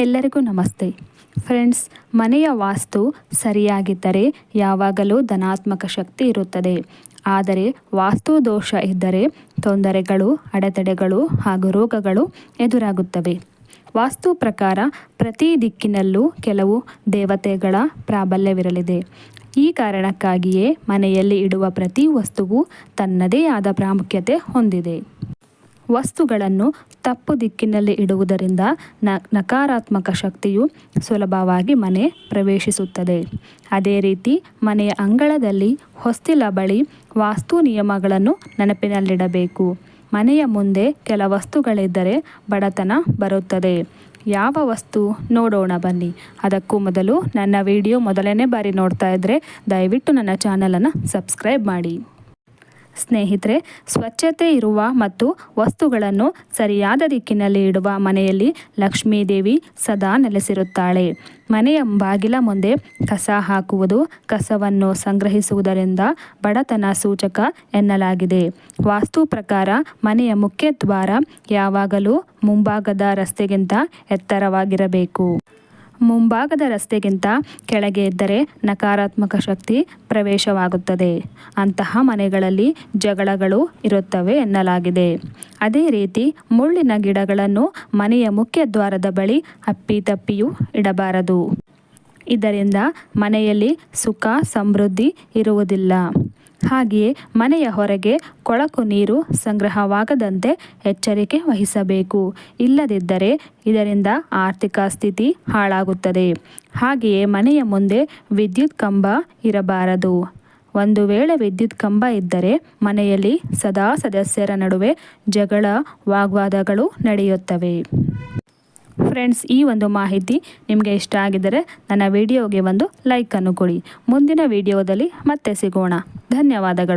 ಎಲ್ಲರಿಗೂ ನಮಸ್ತೆ. ಫ್ರೆಂಡ್ಸ್, ಮನೆಯ ವಾಸ್ತು ಸರಿಯಾಗಿದ್ದರೆ ಯಾವಾಗಲೂ ಧನಾತ್ಮಕ ಶಕ್ತಿ ಇರುತ್ತದೆ. ಆದರೆ ವಾಸ್ತು ದೋಷ ಇದ್ದರೆ ತೊಂದರೆಗಳು, ಅಡೆತಡೆಗಳು ಹಾಗೂ ರೋಗಗಳು ಎದುರಾಗುತ್ತವೆ. ವಾಸ್ತು ಪ್ರಕಾರ ಪ್ರತಿ ದಿಕ್ಕಿನಲ್ಲೂ ಕೆಲವು ದೇವತೆಗಳ ಪ್ರಾಬಲ್ಯವಿರಲಿದೆ. ಈ ಕಾರಣಕ್ಕಾಗಿಯೇ ಮನೆಯಲ್ಲಿ ಇಡುವ ಪ್ರತಿ ವಸ್ತುವು ತನ್ನದೇ ಆದ ಪ್ರಾಮುಖ್ಯತೆ ಹೊಂದಿದೆ. ವಸ್ತುಗಳನ್ನು ತಪ್ಪು ದಿಕ್ಕಿನಲ್ಲಿ ಇಡುವುದರಿಂದ ನಕಾರಾತ್ಮಕ ಶಕ್ತಿಯು ಸುಲಭವಾಗಿ ಮನೆ ಪ್ರವೇಶಿಸುತ್ತದೆ. ಅದೇ ರೀತಿ ಮನೆಯ ಅಂಗಳದಲ್ಲಿ ಹೊಸ್ತಿಲ ಬಳಿ ವಾಸ್ತು ನಿಯಮಗಳನ್ನು ನೆನಪಿನಲ್ಲಿಡಬೇಕು. ಮನೆಯ ಮುಂದೆ ಕೆಲ ವಸ್ತುಗಳಿದ್ದರೆ ಬಡತನ ಬರುತ್ತದೆ. ಯಾವ ವಸ್ತು ನೋಡೋಣ ಬನ್ನಿ. ಅದಕ್ಕೂ ಮೊದಲು ನನ್ನ ವಿಡಿಯೋ ಮೊದಲನೇ ಬಾರಿ ನೋಡ್ತಾ ಇದ್ದರೆ ದಯವಿಟ್ಟು ನನ್ನ ಚಾನಲನ್ನು ಸಬ್ಸ್ಕ್ರೈಬ್ ಮಾಡಿ. ಸ್ನೇಹಿತರೆ, ಸ್ವಚ್ಛತೆ ಇರುವ ಮತ್ತು ವಸ್ತುಗಳನ್ನು ಸರಿಯಾದ ದಿಕ್ಕಿನಲ್ಲಿ ಇಡುವ ಮನೆಯಲ್ಲಿ ಲಕ್ಷ್ಮೀದೇವಿ ಸದಾ ನೆಲೆಸಿರುತ್ತಾಳೆ. ಮನೆಯ ಬಾಗಿಲ ಮುಂದೆ ಕಸ ಹಾಕುವುದು, ಕಸವನ್ನು ಸಂಗ್ರಹಿಸುವುದರಿಂದ ಬಡತನ ಸೂಚಕ ಎನ್ನಲಾಗಿದೆ. ವಾಸ್ತು ಪ್ರಕಾರ ಮನೆಯ ಮುಖ್ಯ ದ್ವಾರ ಯಾವಾಗಲೂ ಮುಂಭಾಗದ ರಸ್ತೆಗಿಂತ ಎತ್ತರವಾಗಿರಬೇಕು. ಮುಂಭಾಗದ ರಸ್ತೆಗಿಂತ ಕೆಳಗೆ ಇದ್ದರೆ ನಕಾರಾತ್ಮಕ ಶಕ್ತಿ ಪ್ರವೇಶವಾಗುತ್ತದೆ. ಅಂತಹ ಮನೆಗಳಲ್ಲಿ ಜಗಳಗಳು ಇರುತ್ತವೆ ಎನ್ನಲಾಗಿದೆ. ಅದೇ ರೀತಿ ಮುಳ್ಳಿನ ಗಿಡಗಳನ್ನು ಮನೆಯ ಮುಖ್ಯ ದ್ವಾರದ ಬಳಿ ಅಪ್ಪಿತಪ್ಪಿಯೂ ಇಡಬಾರದು. ಇದರಿಂದ ಮನೆಯಲ್ಲಿ ಸುಖ, ಸಮೃದ್ಧಿ ಇರುವುದಿಲ್ಲ. ಹಾಗೆಯೇ ಮನೆಯ ಹೊರಗೆ ಕೊಳಕು ನೀರು ಸಂಗ್ರಹವಾಗದಂತೆ ಎಚ್ಚರಿಕೆ ವಹಿಸಬೇಕು. ಇಲ್ಲದಿದ್ದರೆ ಇದರಿಂದ ಆರ್ಥಿಕ ಸ್ಥಿತಿ ಹಾಳಾಗುತ್ತದೆ. ಹಾಗೆಯೇ ಮನೆಯ ಮುಂದೆ ವಿದ್ಯುತ್ ಕಂಬ ಇರಬಾರದು. ಒಂದು ವೇಳೆ ವಿದ್ಯುತ್ ಕಂಬ ಇದ್ದರೆ ಮನೆಯಲ್ಲಿ ಸದಾ ಸದಸ್ಯರ ನಡುವೆ ಜಗಳ ವಾಗ್ವಾದಗಳು ನಡೆಯುತ್ತವೆ. ಫ್ರೆಂಡ್ಸ್ ಈ ಒಂದು ಮಾಹಿತಿ ನಿಮಗೆ ಇಷ್ಟ ಆಗಿದರೆ ನನ್ನ ವಿಡಿಯೋಗೆ ಒಂದು ಲೈಕನ್ನು ಕೊಡಿ. ಮುಂದಿನ ವಿಡಿಯೋದಲ್ಲಿ ಮತ್ತೆ ಸಿಗೋಣ. ಧನ್ಯವಾದಗಳು.